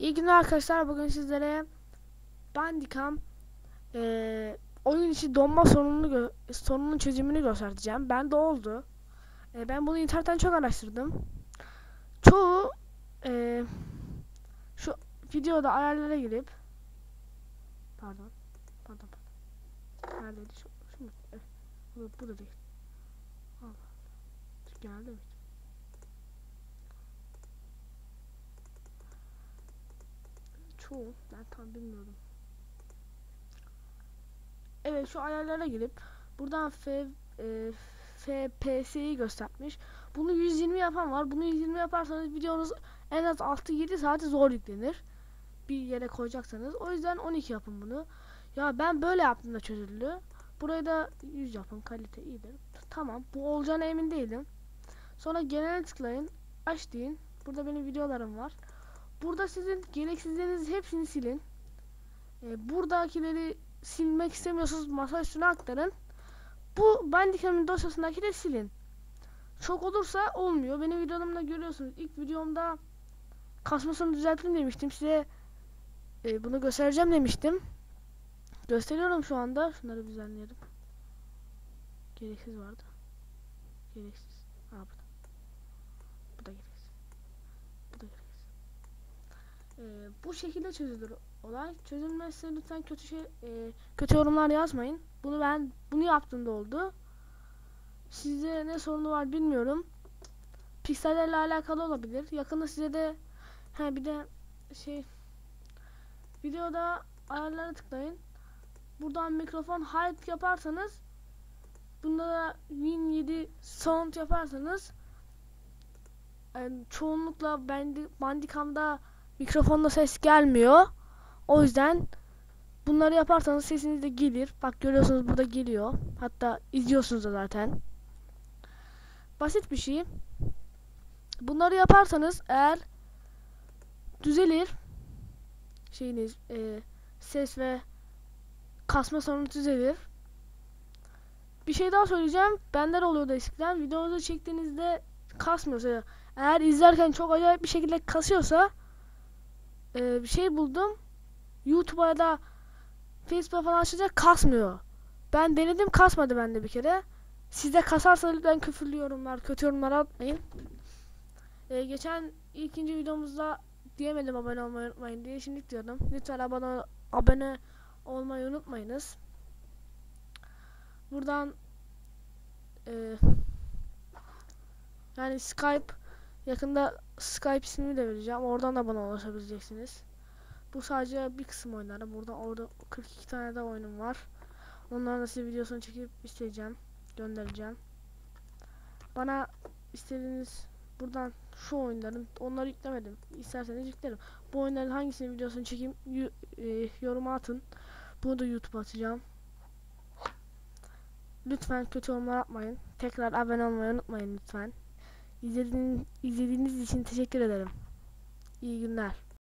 İyi günler arkadaşlar. Bugün sizlere Bandicam eee oyun içi donma sorununu sorunun çözümünü göstereceğim. Ben de oldu. Eee, ben bunu internetten çok araştırdım. Çoğu eee, şu videoda ayarlara girip pardon pardon pardon neredeydi şu, şu mu? Eh, bu, bu da değil. Allah. Geldi mi? Çoğu. Ben tam bilmiyorum. Evet şu ayarlara girip buradan F, e, FPS'yi göstermiş. Bunu 120 yapan var. Bunu 120 yaparsanız videonuz en az 6-7 saati zor yüklenir. Bir yere koyacaksanız. O yüzden 12 yapın bunu. Ya ben böyle yaptığımda çözüldü. Burayı da 100 yapın. Kalite iyidir. Tamam. Bu olacağına emin değilim. Sonra genele tıklayın. Aç deyin. Burada benim videolarım var. Burada sizin gereksizleriniz hepsini silin. Ee, buradakileri silmek istemiyorsanız masa üstüne aktarın. Bu Bandicam'ın dosyasındaki de silin. Çok olursa olmuyor. Benim videolarımda görüyorsunuz. İlk videomda kasmasını düzelttim demiştim. Size e, bunu göstereceğim demiştim. Gösteriyorum şu anda. Şunları düzenleyelim. Gereksiz vardı. Gereksiz. Ha burada. Bu da gereksiz. Bu da gereksiz. Ee, bu şekilde çözülür olay. Çözülmezse lütfen kötü şey e, kötü yorumlar yazmayın. Bunu ben bunu yaptığımda oldu. Sizde ne sorunu var bilmiyorum. Piksellerle alakalı olabilir. Yakında size de ha bir de şey videoda ayarlara tıklayın. Buradan mikrofon hide yaparsanız bunda da Win 7 sound yaparsanız yani çoğunlukla bendi, Bandicam'da mikrofonda ses gelmiyor. O yüzden bunları yaparsanız sesiniz de gelir. Bak görüyorsunuz burada geliyor. Hatta izliyorsunuz da zaten. Basit bir şey. Bunları yaparsanız eğer düzelir şeyiniz e, ses ve kasma sorunu düzelir. Bir şey daha söyleyeceğim. Benden oluyordu eskiden. Videonuzu çektiğinizde kasmıyorsa eğer izlerken çok acayip bir şekilde kasıyorsa e, bir şey buldum. YouTube'a da Facebook'a falan açınca kasmıyor. Ben denedim kasmadı bende bir kere. Sizde kasarsa lütfen küfürlü yorumlar, kötü yorumlar atmayın. E, geçen ikinci videomuzda diyemedim abone olmayı unutmayın diye şimdi diyordum. Lütfen abone abone olmayı unutmayınız. Buradan e, yani Skype yakında Skype ismini de vereceğim. Oradan da bana ulaşabileceksiniz. Bu sadece bir kısım oyunları. Burada orada 42 tane de oyunum var. Onların da size videosunu çekip isteyeceğim. Göndereceğim. Bana istediğiniz buradan şu oyunların onları yüklemedim. İsterseniz yüklerim. Bu oyunların hangisinin videosunu çekeyim e, yoruma atın. Bunu da YouTube'a atacağım. Lütfen kötü yorumlar yapmayın. Tekrar abone olmayı unutmayın lütfen. İzlediğiniz, izlediğiniz için teşekkür ederim. İyi günler.